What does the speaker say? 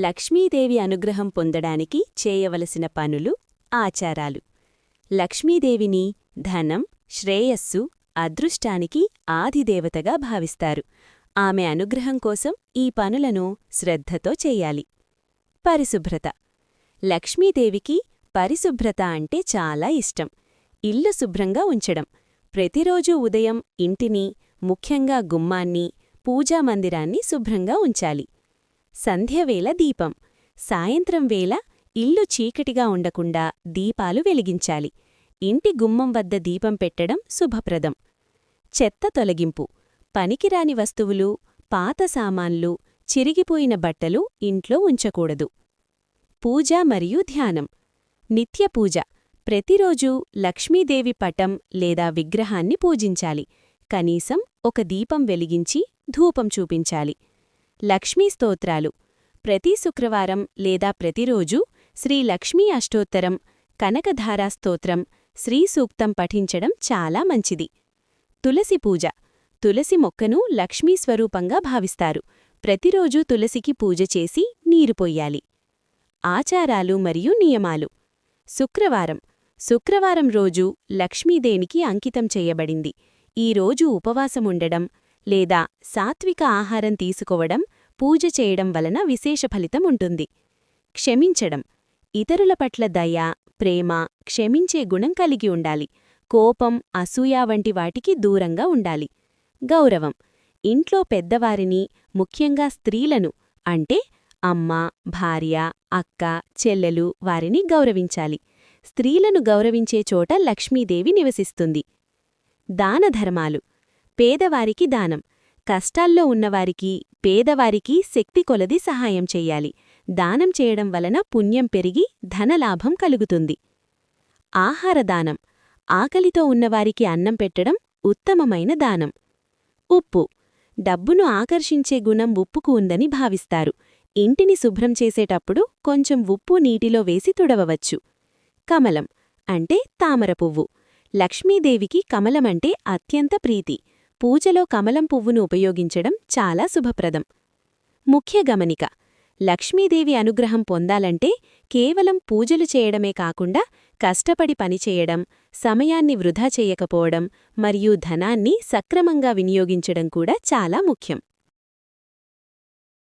లక్ష్మీదేవి అనుగ్రహం పొందడానికి చేయవలసిన పనులు ఆచారాలు. లక్ష్మీదేవిని ధనం శ్రేయస్సు అదృష్టానికి ఆదిదేవతగా భావిస్తారు. ఆమె అనుగ్రహం కోసం ఈ పనులను శ్రద్ధతో చెయ్యాలి పరిశుభ్రత. లక్ష్మీదేవికి పరిశుభ్రత అంటే చాలా ఇష్టం. ఇల్లు శుభ్రంగా ఉంచడం. ప్రతిరోజూ ఉదయం ఇంటిని ముఖ్యంగా గుమ్మాన్ని పూజామందిరాన్ని శుభ్రంగా ఉంచాలి. సంధ్యవేళ దీపం. సాయంత్రం వేళ ఇల్లు చీకటిగా ఉండకుండా దీపాలు వెలిగించాలి. ఇంటి గుమ్మం వద్ద దీపం పెట్టడం శుభప్రదం. చెత్త తొలగింపు. పనికిరాని వస్తువులు పాత సామాన్లు చిరిగిపోయిన బట్టలు ఇంట్లో ఉంచకూడదు. పూజ మరియు ధ్యానం. నిత్య పూజ. ప్రతిరోజూ లక్ష్మీదేవి పటం లేదా విగ్రహాన్ని పూజించాలి. కనీసం ఒక దీపం వెలిగించి ధూపం చూపించాలి. లక్ష్మీ స్తోత్రాలు. ప్రతి శుక్రవారం లేదా ప్రతిరోజూ శ్రీ లక్ష్మీ అష్టోత్తరం కనకధారా స్తోత్రం శ్రీ సూక్తం పఠించడం చాలా మంచిది. తులసి పూజ. తులసి మొక్కను లక్ష్మీ స్వరూపంగా భావిస్తారు. ప్రతిరోజూ తులసికి పూజ చేసి నీరు పొయ్యాలి ఆచారాలు మరియు నియమాలు. శుక్రవారం. శుక్రవారం రోజు లక్ష్మీదేనికి అంకితం చెయ్యబడింది ఈ రోజు ఉపవాసముండడం లేదా సాత్విక ఆహారం తీసుకోవడం పూజ చేయడం వలన విశేష ఫలితం ఉంటుంది. క్షమించడం. ఇతరుల పట్ల దయ ప్రేమ క్షమించే గుణం కలిగి ఉండాలి. కోపం అసూయ వంటి వాటికి దూరంగా ఉండాలి. గౌరవం. ఇంట్లో పెద్దవారిని ముఖ్యంగా స్త్రీలను అంటే అమ్మ భార్య అక్క చెల్లెలు వారిని గౌరవించాలి. స్త్రీలను గౌరవించే చోట లక్ష్మీదేవి నివసిస్తుంది. దానధర్మాలు పేదవారికి దానం. కష్టాల్లో ఉన్నవారికి పేదవారికి శక్తి కొలది సహాయం చెయ్యాలి దానం చేయడం వలన పుణ్యం పెరిగి ధనలాభం కలుగుతుంది. ఆహారదానం ఆకలితో ఉన్నవారికి అన్నం పెట్టడం ఉత్తమమైన దానం. ఉప్పు. డబ్బును ఆకర్షించే గుణం ఉప్పుకు ఉందని భావిస్తారు. ఇంటిని శుభ్రం చేసేటప్పుడు కొంచెం ఉప్పు నీటిలో వేసి తుడవవచ్చు. కమలం. అంటే తామర పువ్వు. లక్ష్మీదేవికి కమలమంటే అత్యంత ప్రీతి. పూజలో కమలం పువ్వును ఉపయోగించడం చాలా శుభప్రదం. ముఖ్య గమనిక లక్ష్మీదేవి అనుగ్రహం పొందాలంటే కేవలం పూజలు చేయడమే కాకుండా కష్టపడి పనిచేయడం సమయాన్ని వృధా చేయకపోవడం మరియు ధనాన్ని సక్రమంగా వినియోగించడం కూడా చాలా ముఖ్యం.